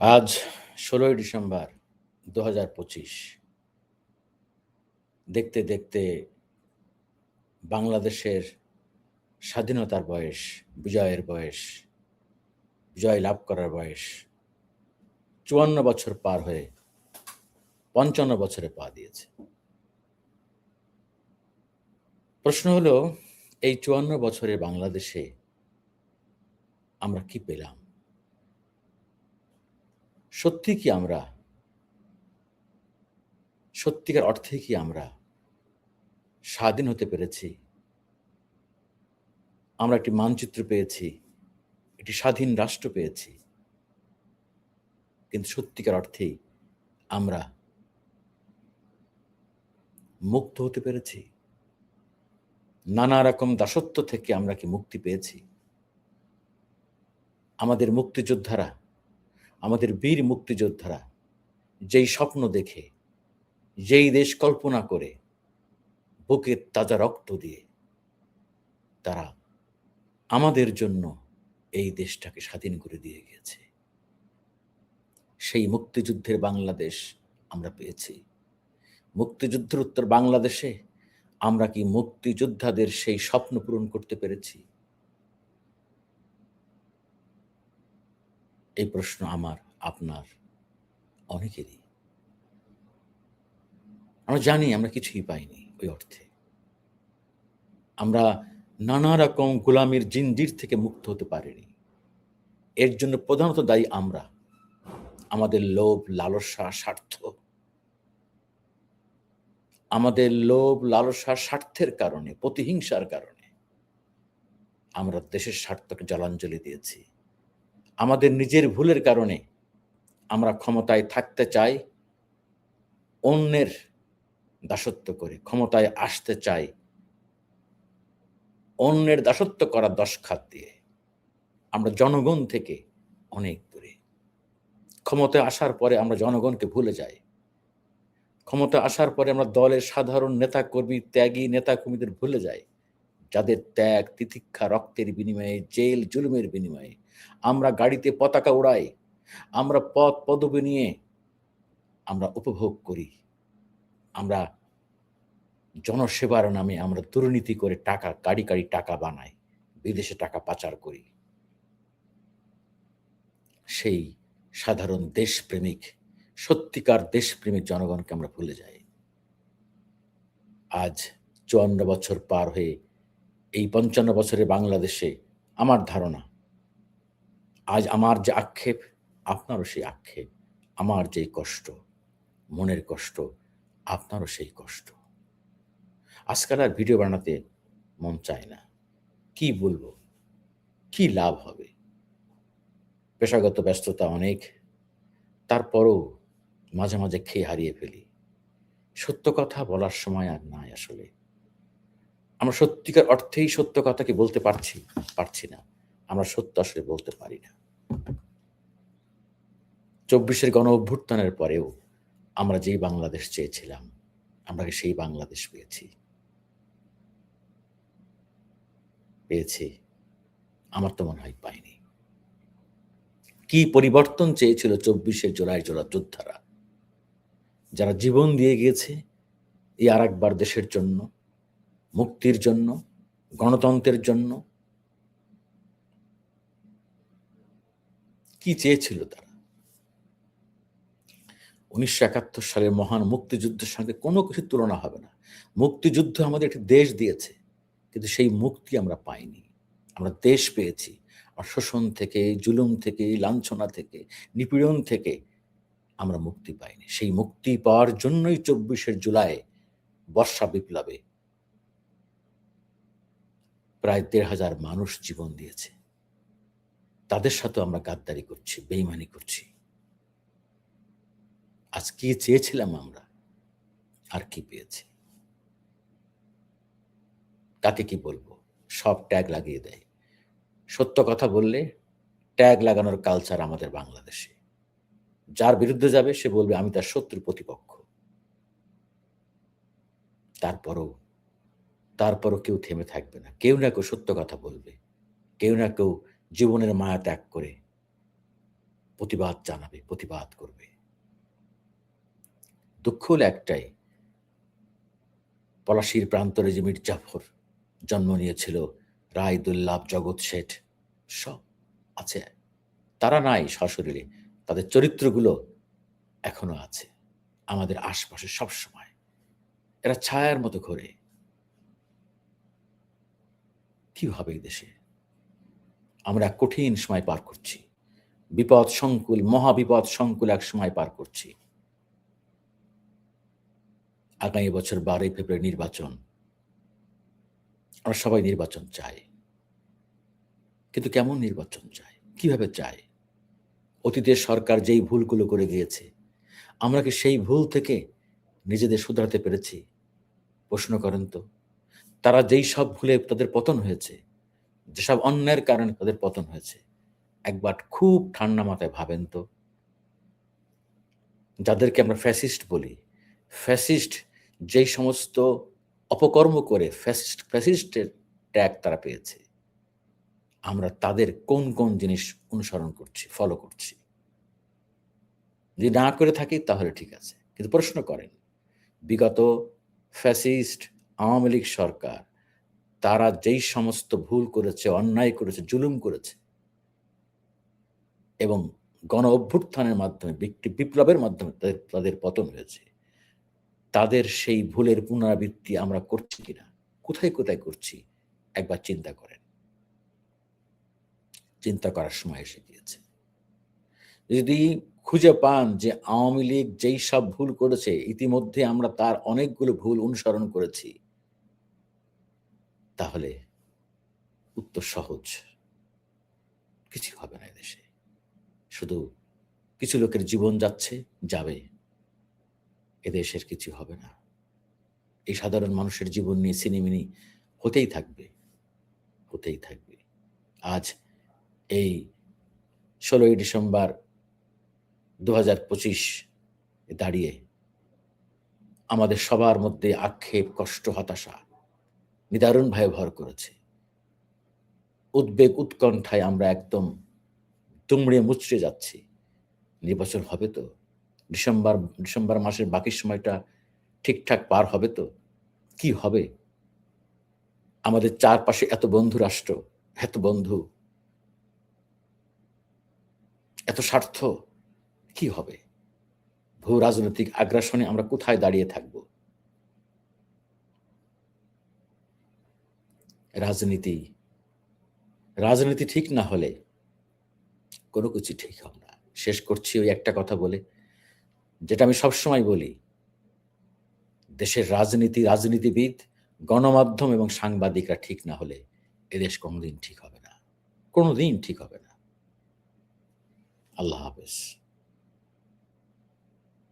আজ ষোলোই ডিসেম্বর দু হাজার পঁচিশ। দেখতে দেখতে বাংলাদেশের স্বাধীনতার বয়স, বিজয়ের বয়স, বিজয় লাভ করার বয়স চুয়ান্ন বছর পার হয়ে পঞ্চান্ন বছরে পা দিয়েছে। প্রশ্ন হলো, এই চুয়ান্ন বছরে বাংলাদেশে আমরা কি পেলাম? সত্যি কি আমরা? সত্যিকার অর্থে কি আমরা স্বাধীন হতে পেরেছি? আমরা একটি মানচিত্র পেয়েছি, একটি স্বাধীন রাষ্ট্র পেয়েছি। কিন্তু সত্যিকার অর্থেই আমরা মুক্ত হতে পেরেছি। নানা রকম দাসত্ব থেকে আমরা কি মুক্তি পেয়েছি? আমাদের মুক্তিযোদ্ধারা আমাদের বীর মুক্তিযোদ্ধারা যেই স্বপ্ন দেখে, যেই দেশ কল্পনা করে, বুকের তাজা রক্ত দিয়ে তারা আমাদের জন্য এই দেশটাকে স্বাধীন করে দিয়ে গেছে সেই মুক্তিযুদ্ধের বাংলাদেশ আমরা পেয়েছি। মুক্তিযুদ্ধের উত্তর বাংলাদেশে আমরা কি মুক্তিযোদ্ধাদের সেই স্বপ্ন পূরণ করতে পেরেছি? এই প্রশ্ন আমার, আপনার, অনেকেরই। আমরা জানি, আমরা কিছুই পাইনি ওই অর্থে। আমরা নানা রকম গোলামির জিঞ্জির থেকে মুক্ত হতে পারিনি। এর জন্য প্রধানত দায়ী আমরা। আমাদের লোভ, লালসা, স্বার্থ। আমাদের লোভ, লালসা, স্বার্থের কারণে, প্রতিহিংসার কারণে। আমরা দেশের স্বার্থকে জলাঞ্জলি দিয়েছি। আমাদের নিজের ভুলের কারণে আমরা ক্ষমতায় থাকতে চাই, অন্যের দাসত্ব করে, ক্ষমতায় আসতে চাই, অন্যের দাসত্ব করার দশ খাত দিয়ে। আমরা জনগণ থেকে অনেক দূরে। ক্ষমতায় আসার পরে আমরা জনগণকে ভুলে যাই। ক্ষমতা আসার পরে আমরা দলের সাধারণ নেতা কর্মী ত্যাগী নেতা কর্মীদের ভুলে যাই, যাদের ত্যাগ, তিতিক্ষা, রক্তের বিনিময়ে, জেল, জুলুমের বিনিময়ে। আমরা গাড়িতে পতাকা উড়াই, আমরা পথ পদবি নিয়ে আমরা উপভোগ করি। আমরা জনসেবার নামে আমরা দুর্নীতি করে টাকা, গাড়ি গাড়ি টাকা বানাই, বিদেশে টাকা পাচার করি। সেই সাধারণ দেশপ্রেমিক, সত্যিকার দেশপ্রেমিক জনগণকে আমরা ভুলে যাই। আজ চুয়ান্ন বছর পার হয়ে এই পঞ্চান্ন বছরে বাংলাদেশে আমার ধারণা আজ আমার যে আক্ষেপ, আপনারও সেই আক্ষেপ। আমার যেই কষ্ট, মনের কষ্ট, আপনারও সেই কষ্ট। আজকাল আর ভিডিও বানাতে মন চায় না। কি বলব? কি লাভ হবে? পেশাগত ব্যস্ততা অনেক, তারপরও মাঝে মাঝে খেয়ে হারিয়ে ফেলি। সত্য কথা বলার সময় আর নাই আসলে। আমরা সত্যিকার অর্থেই সত্য কথাকে বলতে পারছি পারছি না। আমরা সত্য আসলে বলতে পারি না। চব্বিশের গণ অভ্যুত্থানের পরেও আমরা যেই বাংলাদেশ চেয়েছিলাম, আমরা সেই বাংলাদেশ পেয়েছি। পেয়েছি, আমার তো মনে হয় পাইনি। কি পরিবর্তন চেয়েছিল চব্বিশের জোড়ায় জোড়া যোদ্ধারা? যারা জীবন দিয়ে গিয়েছে এই আর একবার দেশের জন্য, মুক্তির জন্য, গণতন্ত্রের জন্য কি চেয়েছিল তারা? উনিশশো একাত্তর সালের মহান মুক্তিযুদ্ধের সঙ্গে কোনো কিছু তুলনা হবে না। মুক্তিযুদ্ধ আমাদের একটি দেশ দিয়েছে, কিন্তু সেই মুক্তি আমরা পাইনি। আমরা দেশ পেয়েছি। আর শোষণ থেকে, জুলুম থেকে, লাঞ্ছনা থেকে, নিপীড়ন থেকে আমরা মুক্তি পাইনি। সেই মুক্তি পাওয়ার জন্যই চব্বিশে জুলাই বর্ষা বিপ্লবে প্রায় দেড় হাজার মানুষ জীবন দিয়েছে। তাদের সাথে আমরা গাদ্দারি করছি বেইমানি করছি। আজ কি চেয়েছিলাম আমরা? আর কি পেয়েছি? তাকে কি বলব? সব ট্যাগ লাগিয়ে দেয়। সত্য কথা বললে ট্যাগ লাগানোর কালচার আমাদের বাংলাদেশে। যার বিরুদ্ধে যাবে, সে বলবে, আমি তার শত্রু প্রতিপক্ষ। তারপরও তারপরও কেউ থেমে থাকবে না। কেউ না কেউ সত্য কথা বলবে। কেউ না কেউ জীবনের মায়া ত্যাগ করে প্রতিবাদ জানাবে, প্রতিবাদ করবে। দুঃখ হলো একটাই, পলাশির প্রান্তরে যে মির্জাফর জন্ম নিয়েছিল রায় দুল্লাভ জগৎ শেঠ, সব আছে। তারা নাই সশরীরে, তাদের চরিত্রগুলো এখনও আছে, আমাদের আশপাশে সব সময় এরা ছায়ার মতো ঘোরে। কি হবে দেশে আমরা কঠিন সময় পার করছি। বিপদ সংকুল মহাবিপদ সংকুল এক সময় পার করছি। আগামী বছর বারোই ফেব্রুয়ারি নির্বাচন। আমরা সবাই নির্বাচন চাই। কিন্তু কেমন নির্বাচন চাই? কীভাবে চাই? অতীতের সরকার যেই ভুলগুলো করে গিয়েছে, আমরা কি সেই ভুল থেকে নিজেদের শুধরাতে পেরেছি? প্রশ্ন করেন তো, তারা যেই সব ভুলে তাদের পতন হয়েছে যেসব অন্যের কারণে তাদের পতন হয়েছে, একবার খুব ঠান্ডা মাথায় ভাবেন তো। যাদেরকে আমরা ফ্যাসিস্ট বলি ফ্যাসিস্ট যেই সমস্ত অপকর্ম করে ফ্যাসিস্ট ফ্যাসিস্টের ট্যাগ তারা পেয়েছে, আমরা তাদের কোন কোন জিনিস অনুসরণ করছি ফলো করছি? যদি না করে থাকি তাহলে ঠিক আছে, কিন্তু প্রশ্ন করেন, বিগত ফ্যাসিস্ট আওয়ামী লীগ সরকার তারা যেই সমস্ত ভুল করেছে, অন্যায় করেছে, জুলুম করেছে এবং গণ অভ্যুত্থানের মাধ্যমে বিপ্লবের মাধ্যমে তাদের পতন হয়েছে, তাদের সেই ভুলের পুনরাবৃত্তি আমরা করছি কিনা, কোথায় কোথায় করছি, একবার চিন্তা করেন। চিন্তা করার সময় এসে গিয়েছে। যদি খুঁজে পান যে আওয়ামী লীগ যেই সব ভুল করেছে, ইতিমধ্যে আমরা তার অনেকগুলো ভুল অনুসরণ করেছি তাহলে উত্তর সহজ। কিছু হবে না দেশে শুধু কিছু লোকের জীবন যাচ্ছে, যাবে। এদেশের কিছু হবে না। এই সাধারণ মানুষের জীবন নিয়ে সিনেমিনি হতেই থাকবে হতেই থাকবে। আজ এই ষোলোই ডিসেম্বর দু হাজার পঁচিশ দাঁড়িয়ে আমাদের সবার মধ্যে আক্ষেপ, কষ্ট, হতাশা নিদারুণভাবে ভর করেছে। উদ্বেগ উৎকণ্ঠায় আমরা একদম তুমড়ে মুচড়ে যাচ্ছি। নির্বাচন হবে তো? ডিসেম্বর ডিসেম্বর মাসের বাকি সময়টা ঠিকঠাক পার হবে তো? কি হবে? আমাদের চারপাশে এত বন্ধু রাষ্ট্র, এত বন্ধু। এত স্বার্থ, কি হবে? ভূ রাজনৈতিক আগ্রাসনে আমরা কোথায় দাঁড়িয়ে থাকব? রাজনীতি। রাজনীতি ঠিক না হলে কোনো কিছু ঠিক হবে না। শেষ করছি ওই একটা কথা বলে, যেটা আমি সবসময় বলি, দেশের রাজনীতি, রাজনীতিবিদ, গণমাধ্যম এবং সাংবাদিকরা ঠিক না হলে এদেশ কোনোদিন ঠিক হবে না। কোনোদিন ঠিক হবে না। আল্লাহ হাফেজ।